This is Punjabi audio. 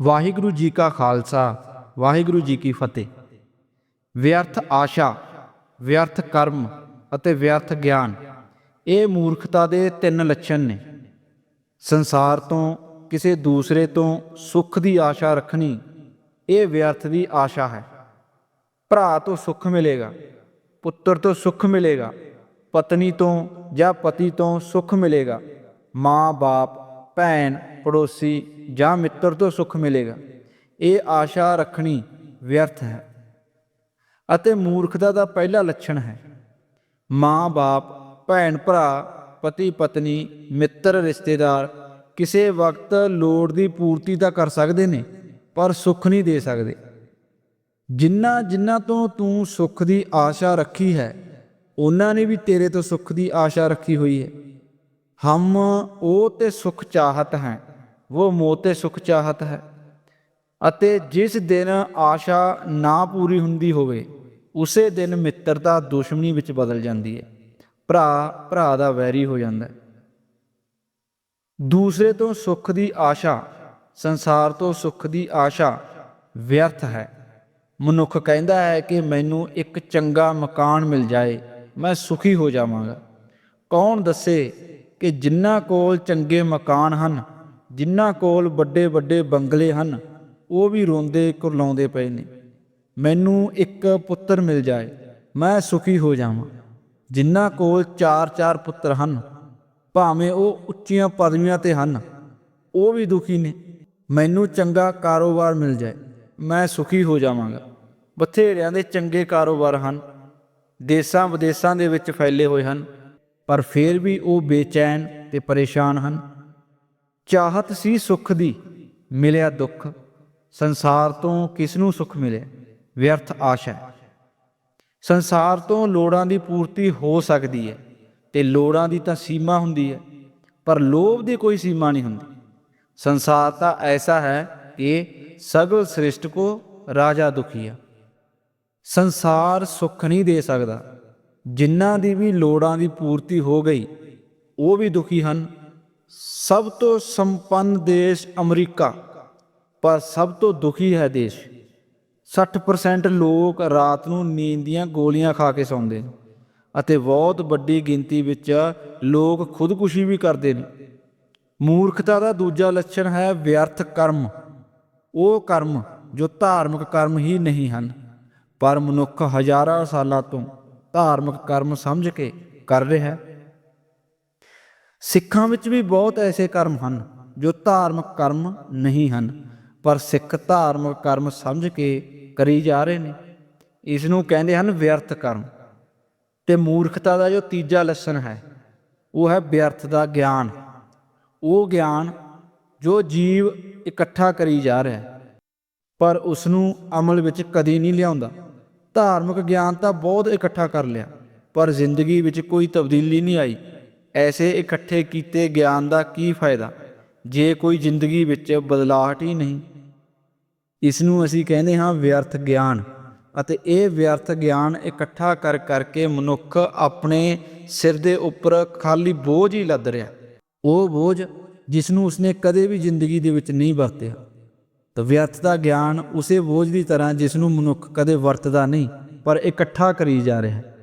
ਵਾਹਿਗੁਰੂ ਜੀ ਕਾ ਖਾਲਸਾ, ਵਾਹਿਗੁਰੂ ਜੀ ਕੀ ਫਤਿਹ। ਵਿਅਰਥ ਆਸ਼ਾ, ਵਿਅਰਥ ਕਰਮ ਅਤੇ ਵਿਅਰਥ ਗਿਆਨ, ਇਹ ਮੂਰਖਤਾ ਦੇ ਤਿੰਨ ਲੱਛਣ ਨੇ। ਸੰਸਾਰ ਤੋਂ ਕਿਸੇ ਦੂਸਰੇ ਤੋਂ ਸੁੱਖ ਦੀ ਆਸ਼ਾ ਰੱਖਣੀ, ਇਹ ਵਿਅਰਥ ਦੀ ਆਸ਼ਾ ਹੈ। ਭਰਾ ਤੋਂ ਸੁੱਖ ਮਿਲੇਗਾ, ਪੁੱਤਰ ਤੋਂ ਸੁੱਖ ਮਿਲੇਗਾ, ਪਤਨੀ ਤੋਂ ਜਾਂ ਪਤੀ ਤੋਂ ਸੁੱਖ ਮਿਲੇਗਾ ਮਾਂ-ਬਾਪ ਭੈਣ ਪੜੋਸੀ ਜਾਂ ਮਿੱਤਰ ਤੋਂ ਸੁੱਖ ਮਿਲੇਗਾ ਇਹ ਆਸ਼ਾ ਰੱਖਣੀ ਵਿਅਰਥ ਹੈ ਅਤੇ ਮੂਰਖਤਾ ਦਾ ਪਹਿਲਾ ਲੱਛਣ ਹੈ ਮਾਂ-ਬਾਪ ਭੈਣ ਭਰਾ ਪਤੀ ਪਤਨੀ ਮਿੱਤਰ ਰਿਸ਼ਤੇਦਾਰ ਕਿਸੇ ਵਕਤ ਲੋੜ ਦੀ ਪੂਰਤੀ ਤਾਂ ਕਰ ਸਕਦੇ ਨੇ ਪਰ ਸੁੱਖ ਨਹੀਂ ਦੇ ਸਕਦੇ ਜਿੰਨਾ ਜਿੰਨਾ ਤੋਂ ਤੂੰ ਸੁੱਖ ਦੀ ਆਸ਼ਾ ਰੱਖੀ ਹੈ ਉਹਨਾਂ ਨੇ ਵੀ ਤੇਰੇ ਤੋਂ ਸੁੱਖ ਦੀ ਆਸ਼ਾ ਰੱਖੀ ਹੋਈ ਹੈ ਹਮ ਉਹ ਤੇ ਸੁਖ ਚਾਹਤ ਹੈ ਉਹ ਮੋਤੇ ਸੁਖ ਚਾਹਤ ਹੈ ਅਤੇ ਜਿਸ ਦਿਨ ਆਸ਼ਾ ਨਾ ਪੂਰੀ ਹੁੰਦੀ ਹੋਵੇ ਉਸੇ ਦਿਨ ਮਿੱਤਰਤਾ ਦੁਸ਼ਮਣੀ ਵਿੱਚ ਬਦਲ ਜਾਂਦੀ ਹੈ ਭਰਾ ਭਰਾ ਦਾ ਵੈਰੀ ਹੋ ਜਾਂਦਾ ਹੈ ਦੂਸਰੇ ਤੋਂ ਸੁੱਖ ਦੀ ਆਸ਼ਾ ਸੰਸਾਰ ਤੋਂ ਸੁੱਖ ਦੀ ਆਸ਼ਾ ਵਿਅਰਥ ਹੈ ਮਨੁੱਖ ਕਹਿੰਦਾ ਹੈ ਕਿ ਮੈਨੂੰ ਇੱਕ ਚੰਗਾ ਮਕਾਨ ਮਿਲ ਜਾਏ ਮੈਂ ਸੁਖੀ ਹੋ ਜਾਵਾਂਗਾ ਕੌਣ ਦੱਸੇ ਕਿ ਜਿਨ੍ਹਾਂ ਕੋਲ ਚੰਗੇ ਮਕਾਨ ਹਨ ਜਿਨ੍ਹਾਂ ਕੋਲ ਵੱਡੇ ਵੱਡੇ ਬੰਗਲੇ ਹਨ, ਉਹ ਵੀ ਰੋਂਦੇ ਕੁਰਲਾਉਂਦੇ ਪਏ ਨੇ। ਮੈਨੂੰ ਇੱਕ ਪੁੱਤਰ ਮਿਲ ਜਾਏ, ਮੈਂ ਸੁਖੀ ਹੋ ਜਾਵਾਂ। ਜਿਨ੍ਹਾਂ ਕੋਲ ਚਾਰ ਚਾਰ ਪੁੱਤਰ ਹਨ, ਭਾਵੇਂ ਉਹ ਉੱਚੀਆਂ ਪਦਵੀਆਂ ਤੇ ਹਨ, ਉਹ ਵੀ ਦੁਖੀ ਨੇ। ਮੈਨੂੰ ਚੰਗਾ ਕਾਰੋਬਾਰ ਮਿਲ ਜਾਏ, ਮੈਂ ਸੁਖੀ ਹੋ ਜਾਵਾਂਗਾ। ਬਥੇਰਿਆਂ ਦੇ ਚੰਗੇ ਕਾਰੋਬਾਰ ਹਨ ਦੇਸਾਂ ਵਿਦੇਸਾਂ ਦੇ ਵਿੱਚ ਫੈਲੇ ਹੋਏ ਹਨ, ਪਰ ਫਿਰ ਵੀ ਉਹ ਬੇਚੈਨ ਤੇ ਪਰੇਸ਼ਾਨ ਹਨ। ਚਾਹਤ ਸੀ ਸੁੱਖ ਦੀ, ਮਿਲਿਆ ਦੁੱਖ। ਸੰਸਾਰ ਤੋਂ ਕਿਸ ਨੂੰ ਸੁੱਖ ਮਿਲੇ? ਵਿਅਰਥ ਆਸ਼ਾ ਸੰਸਾਰ ਤੋਂ ਲੋੜਾਂ ਦੀ ਪੂਰਤੀ ਹੋ ਸਕਦੀ ਹੈ ਤੇ ਲੋੜਾਂ ਦੀ ਤਾਂ ਸੀਮਾ ਹੁੰਦੀ ਹੈ, ਪਰ ਲੋਭ ਦੀ ਕੋਈ ਸੀਮਾ ਨਹੀਂ ਹੁੰਦੀ। ਸੰਸਾਰ ਤਾਂ ਐਸਾ ਹੈ, ਕਿ ਸਗਲ ਸ੍ਰਿਸ਼ਟ ਕੋ ਰਾਜਾ ਦੁਖੀਆ ਸੰਸਾਰ ਸੁੱਖ ਨਹੀਂ ਦੇ ਸਕਦਾ। ਜਿਨ੍ਹਾਂ ਦੀ ਵੀ ਲੋੜਾਂ ਦੀ ਪੂਰਤੀ ਹੋ ਗਈ, ਉਹ ਵੀ ਦੁਖੀ ਹਨ। ਸਭ ਤੋਂ ਸੰਪੰਨ ਦੇਸ਼ ਅਮਰੀਕਾ, ਪਰ ਸਭ ਤੋਂ ਦੁਖੀ ਹੈ ਦੇਸ਼। 60% ਲੋਕ ਰਾਤ ਨੂੰ ਨੀਂਦ ਦੀਆਂ ਗੋਲੀਆਂ ਖਾ ਕੇ ਸੌਂਦੇ ਨੇ ਅਤੇ ਬਹੁਤ ਵੱਡੀ ਗਿਣਤੀ ਵਿੱਚ ਲੋਕ ਖੁਦਕੁਸ਼ੀ ਵੀ ਕਰਦੇ ਨੇ। ਮੂਰਖਤਾ ਦਾ ਦੂਜਾ ਲੱਛਣ ਹੈ ਵਿਅਰਥ ਕਰਮ। ਉਹ ਕਰਮ ਜੋ ਧਾਰਮਿਕ ਕਰਮ ਹੀ ਨਹੀਂ ਹਨ, ਪਰ ਮਨੁੱਖ ਹਜ਼ਾਰਾਂ ਸਾਲਾਂ ਤੋਂ ਧਾਰਮਿਕ ਕਰਮ ਸਮਝ ਕੇ ਕਰ ਰਿਹਾ ਹੈ। ਸਿੱਖਾਂ ਵਿੱਚ ਵੀ ਬਹੁਤ ਐਸੇ ਕਰਮ ਹਨ, ਜੋ ਧਾਰਮਿਕ ਕਰਮ ਨਹੀਂ ਹਨ, ਪਰ ਸਿੱਖ ਧਾਰਮਿਕ ਕਰਮ ਸਮਝ ਕੇ ਕਰੀ ਜਾ ਰਹੇ ਨੇ। ਇਸ ਨੂੰ ਕਹਿੰਦੇ ਹਨ ਵਿਅਰਥ ਕਰਮ। ਤੇ ਮੂਰਖਤਾ ਦਾ ਜੋ ਤੀਜਾ ਲੱਛਣ ਹੈ, ਉਹ ਹੈ ਵਿਅਰਥ ਦਾ ਗਿਆਨ। ਉਹ ਗਿਆਨ ਜੋ ਜੀਵ ਇਕੱਠਾ ਕਰੀ ਜਾ ਰਿਹਾ ਹੈ, ਪਰ ਉਸ ਨੂੰ ਅਮਲ ਵਿੱਚ ਕਦੀ ਨਹੀਂ ਲਿਆਉਂਦਾ। ਧਾਰਮਿਕ ਗਿਆਨ ਤਾਂ ਬਹੁਤ ਇਕੱਠਾ ਕਰ ਲਿਆ, ਪਰ ਜ਼ਿੰਦਗੀ ਵਿੱਚ ਕੋਈ ਤਬਦੀਲੀ ਨਹੀਂ ਆਈ। ਐਸੇ ਇਕੱਠੇ ਕੀਤੇ ਗਿਆਨ ਦਾ ਕੀ ਫਾਇਦਾ? ਜੇ ਕੋਈ ਜ਼ਿੰਦਗੀ ਵਿੱਚ ਬਦਲਾਹਟ ਹੀ ਨਹੀਂ। ਇਸ ਨੂੰ ਅਸੀਂ ਕਹਿੰਦੇ ਹਾਂ ਵਿਅਰਥ ਗਿਆਨ ਅਤੇ ਇਹ ਵਿਅਰਥ ਗਿਆਨ ਇਕੱਠਾ ਕਰ ਕਰਕੇ ਮਨੁੱਖ ਆਪਣੇ ਸਿਰ ਦੇ ਉੱਪਰ ਖਾਲੀ ਬੋਝ ਹੀ ਲੱਦ ਰਿਹਾ। ਉਹ ਬੋਝ ਜਿਸ ਨੂੰ ਉਸਨੇ ਕਦੇ ਵੀ ਜ਼ਿੰਦਗੀ ਦੇ ਵਿੱਚ ਨਹੀਂ ਵਰਤਿਆ। ਤਾਂ ਵਿਅਰਥ ਦਾ ਗਿਆਨ ਉਸੇ ਬੋਝ ਦੀ ਤਰ੍ਹਾਂ ਜਿਸ ਨੂੰ ਮਨੁੱਖ ਕਦੇ ਵਰਤਦਾ ਨਹੀਂ, ਪਰ ਇਕੱਠਾ ਕਰੀ ਜਾ ਰਿਹਾ। ਹੈ